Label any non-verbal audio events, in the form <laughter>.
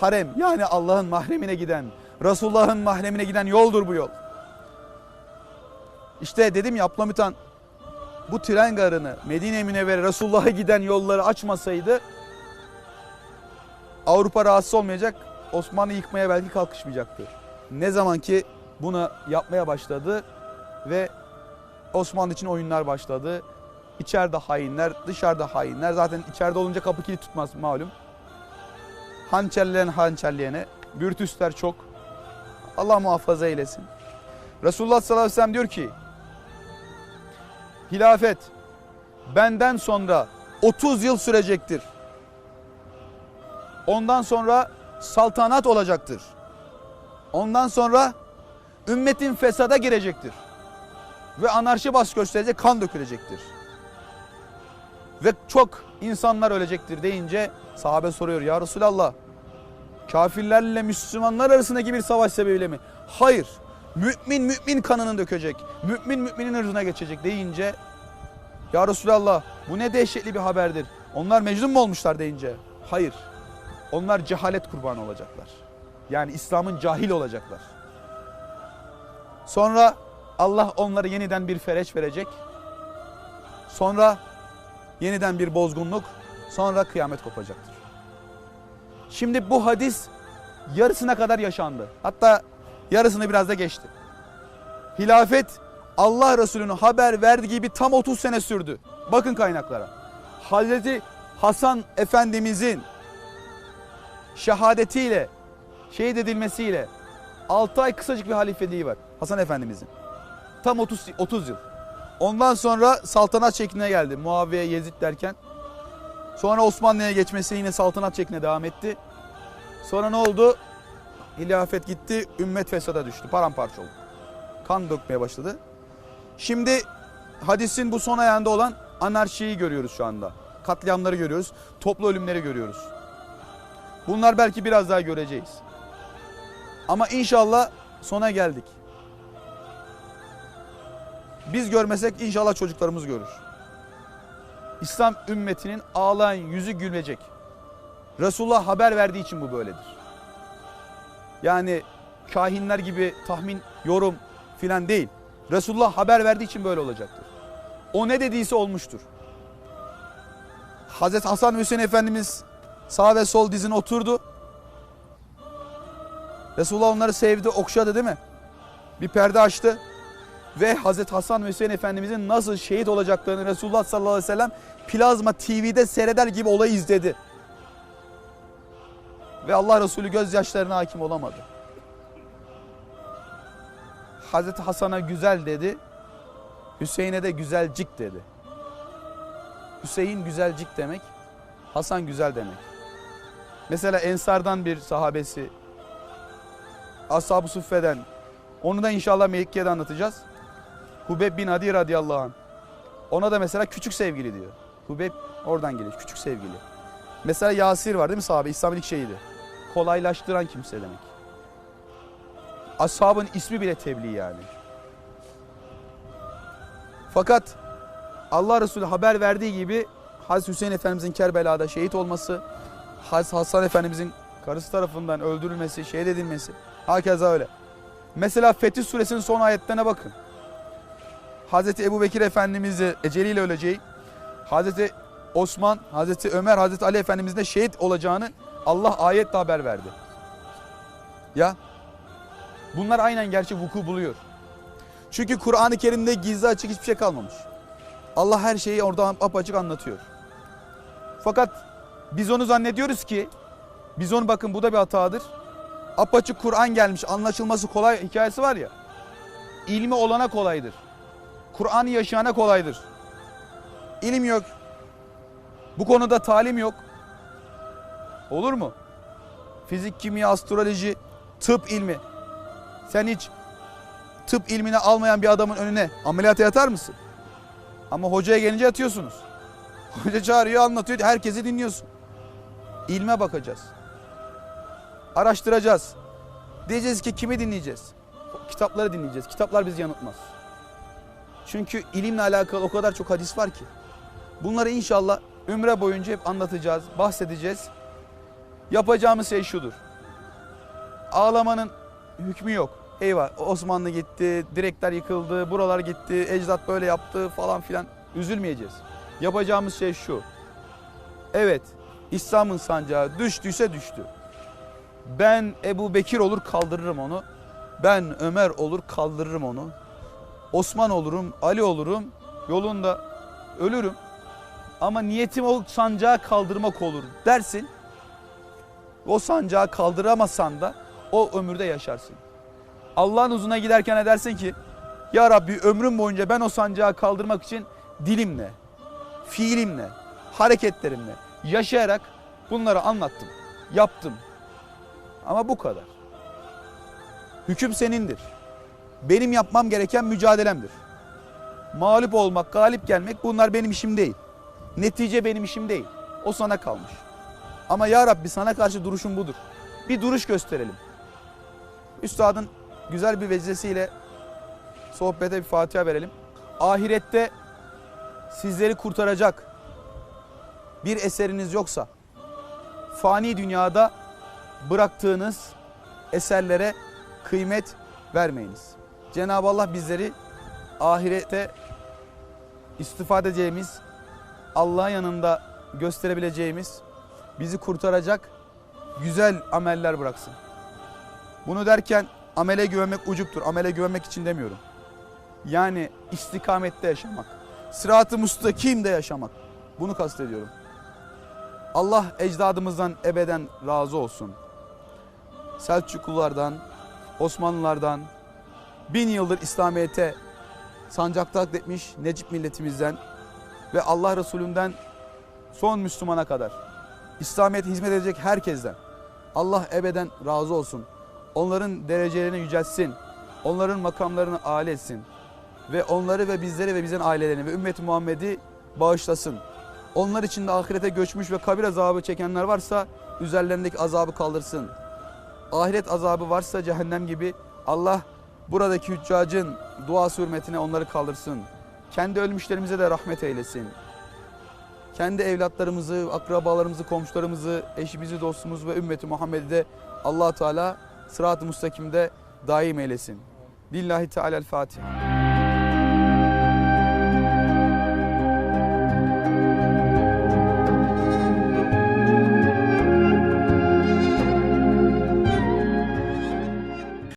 harem yani Allah'ın mahremine giden, Resulullah'ın mahremine giden yoldur bu yol. İşte dedim ya Abdülhamit bu tren garını Medine Münevvere Resulullah'a giden yolları açmasaydı Avrupa rahatsız olmayacak, Osmanlı yıkmaya belki kalkışmayacaktı. Ne zaman ki bunu yapmaya başladı ve Osmanlı için oyunlar başladı. İçeride hainler, dışarıda hainler. Zaten içeride olunca kapı kilit tutmaz malum. Hançerleyen hançerleyene, bürtüsler çok. Allah muhafaza eylesin. Resulullah sallallahu aleyhi ve sellem diyor ki, hilafet benden sonra 30 yıl sürecektir. Ondan sonra saltanat olacaktır. Ondan sonra ümmetin fesada girecektir. Ve anarşi baş gösterecek, kan dökülecektir. Ve çok insanlar ölecektir deyince sahabe soruyor ya Resulallah kafirlerle Müslümanlar arasındaki bir savaş sebebiyle mi? Hayır. Mümin mümin kanını dökecek. Mümin müminin ırzına geçecek deyince ya Resulallah bu ne dehşetli bir haberdir. Onlar mecnun mu olmuşlar deyince hayır. Onlar cehalet kurbanı olacaklar. Yani İslam'ın cahil olacaklar. Sonra Allah onlara yeniden bir fereç verecek. Sonra yeniden bir bozgunluk. Sonra kıyamet kopacaktır. Şimdi bu hadis yarısına kadar yaşandı. Hatta yarısını biraz da geçti. Hilafet Allah Resulü'nün haber verdiği gibi tam 30 sene sürdü. Bakın kaynaklara. Hazreti Hasan Efendimizin şehadetiyle, şehit edilmesiyle 6 ay kısacık bir halifeliği var Hasan Efendimizin. Tam 30, 30 yıl. Ondan sonra saltanat şekline geldi. Muaviye, Yezid derken. Sonra Osmanlı'ya geçmesi yine saltanat şekline devam etti. Sonra ne oldu? Hilafet gitti, ümmet fesada düştü, paramparça oldu. Kan dökmeye başladı. Şimdi hadisin bu son ayağında olan anarşiyi görüyoruz şu anda. Katliamları görüyoruz, toplu ölümleri görüyoruz. Bunlar belki biraz daha göreceğiz. Ama inşallah sona geldik. Biz görmesek inşallah çocuklarımız görür. İslam ümmetinin ağlayan yüzü gülecek. Resulullah haber verdiği için bu böyledir. Yani kahinler gibi tahmin, yorum filan değil. Resulullah haber verdiği için böyle olacaktır. O ne dediyse olmuştur. Hazreti Hasan Hüseyin Efendimiz sağ ve sol dizine oturdu. Resulullah onları sevdi, okşadı değil mi? Bir perde açtı. Ve Hazreti Hasan ve Hüseyin Efendimizin nasıl şehit olacaklarını Resulullah sallallahu aleyhi ve sellem plazma TV'de seyreder gibi olayı izledi. Ve Allah Resulü gözyaşlarına hakim olamadı. Hazreti Hasan'a güzel dedi. Hüseyin'e de güzelcik dedi. Hüseyin güzelcik demek, Hasan güzel demek. Mesela Ensar'dan bir sahabesi, Ashab-ı Suffe'den, onu da inşallah Mekke'de anlatacağız. Hubeb bin Adi radıyallahu anh. Ona da mesela küçük sevgili diyor. Hubeb oradan geliyor, küçük sevgili. Mesela Yasir var değil mi sahabe? İslam'ın ilk şeyiydi. Kolaylaştıran kimse demek. Ashabın ismi bile tebliğ yani. Fakat Allah Resulü haber verdiği gibi Hazreti Hüseyin Efendimizin Kerbela'da şehit olması, Hazreti Hasan Efendimizin karısı tarafından öldürülmesi, şehit edilmesi. Hakeza öyle. Mesela Fetih Suresinin son ayetlerine bakın. Hazreti Ebu Bekir Efendimiz'i eceliyle öleceği, Hazreti Osman, Hazreti Ömer, Hazreti Ali Efendimizin de şehit olacağını Allah ayetle haber verdi. Ya bunlar aynen gerçi vuku buluyor. Çünkü Kur'an-ı Kerim'de gizli açık hiçbir şey kalmamış. Allah her şeyi orada apaçık anlatıyor. Fakat biz onu zannediyoruz ki, biz onu bakın bu da bir hatadır. Apaçık Kur'an gelmiş anlaşılması kolay hikayesi var ya. İlmi olana kolaydır. Kur'an'ı yaşayana kolaydır. İlim yok. Bu konuda talim yok. Olur mu? Fizik, kimya, astroloji, tıp ilmi. Sen hiç tıp ilmini almayan bir adamın önüne ameliyata yatar mısın? Ama hocaya gelince yatıyorsunuz. <laughs> Hoca çağırıyor, anlatıyor, herkesi dinliyorsun. İlme bakacağız. Araştıracağız. Diyeceğiz ki kimi dinleyeceğiz? Kitapları dinleyeceğiz. Kitaplar bizi yanıltmaz. Çünkü ilimle alakalı o kadar çok hadis var ki. Bunları inşallah ömre boyunca hep anlatacağız, bahsedeceğiz. Yapacağımız şey şudur. ağlamanın hükmü yok. Eyvah Osmanlı gitti, direkler yıkıldı, buralar gitti, ecdat böyle yaptı falan filan. Üzülmeyeceğiz. Yapacağımız şey şu. Evet İslam'ın sancağı düştüyse düştü. Ben Ebu Bekir olur kaldırırım onu. Ben Ömer olur kaldırırım onu. Osman olurum, Ali olurum. Yolunda ölürüm. Ama niyetim o sancağı kaldırmak olur dersin. O sancağı kaldıramazsan da o ömürde yaşarsın. Allah'ın huzuruna giderken edersin ki Ya Rabbi ömrüm boyunca ben o sancağı kaldırmak için dilimle, fiilimle, hareketlerimle yaşayarak bunları anlattım, yaptım. Ama bu kadar. Hüküm senindir. Benim yapmam gereken mücadelemdir. Mağlup olmak, galip gelmek bunlar benim işim değil. Netice benim işim değil. O sana kalmış. Ama ya Rabbi sana karşı duruşum budur. Bir duruş gösterelim. Üstadın güzel bir vecizesiyle sohbete bir Fatiha verelim. Ahirette sizleri kurtaracak bir eseriniz yoksa fani dünyada bıraktığınız eserlere kıymet vermeyiniz. Cenab-ı Allah bizleri ahirete istifade edeceğimiz, Allah'ın yanında gösterebileceğimiz, bizi kurtaracak güzel ameller bıraksın. Bunu derken amele güvenmek ucuptur. Amele güvenmek için demiyorum. Yani istikamette yaşamak. Sırat-ı müstakimde yaşamak. Bunu kastediyorum. Allah ecdadımızdan ebeden razı olsun. Selçuklulardan, Osmanlılardan, bin yıldır İslamiyet'e sancakta etmiş Necip milletimizden ve Allah Resulünden son Müslümana kadar İslamiyet'e hizmet edecek herkesten Allah ebeden razı olsun. Onların derecelerini yüceltsin. Onların makamlarını âli etsin. Ve onları ve bizleri ve bizim ailelerini ve ümmet Muhammed'i bağışlasın. Onlar için de ahirete göçmüş ve kabir azabı çekenler varsa üzerlerindeki azabı kaldırsın. Ahiret azabı varsa cehennem gibi Allah buradaki hüccacın duası hürmetine onları kaldırsın. Kendi ölmüşlerimize de rahmet eylesin. Kendi evlatlarımızı, akrabalarımızı, komşularımızı, eşimizi, dostumuzu ve ümmeti Muhammed'i de allah Teala sırat-ı müstakimde daim eylesin. Lillahi Teala'l-Fatiha.